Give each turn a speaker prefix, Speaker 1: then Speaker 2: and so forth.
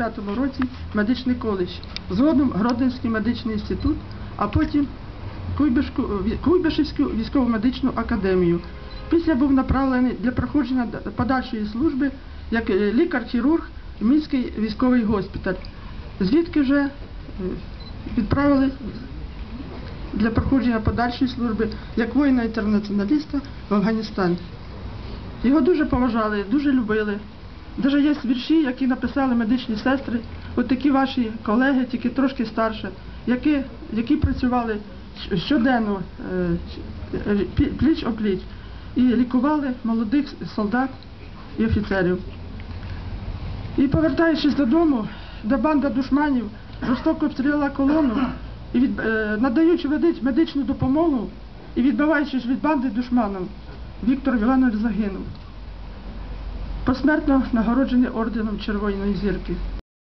Speaker 1: 45-му році медичний коледж, згодом Гродненський медичний інститут, а потім Куйбишевську військово-медичну академію. Після був направлений для проходження подальшої служби як е, лікар-хірург в Мінський військовий госпіталь, звідки вже е, відправили для проходження подальшої служби як воїна-інтернаціоналіста в Афганістан. Його дуже поважали, дуже любили. Даже є вірші, які написали медичні сестри, от такі ваші колеги, тільки трошки старше, які, які працювали щоденно е, е, пліч опліч і лікували молодих солдат і офіцерів. І повертаючись додому, де банда душманів жорстоко обстріляла колону, і від, е, надаючи медич- медичну допомогу і відбиваючись від банди душманом, Віктор Іванович загинув. Посмертно нагороджений орденом Червоної зірки.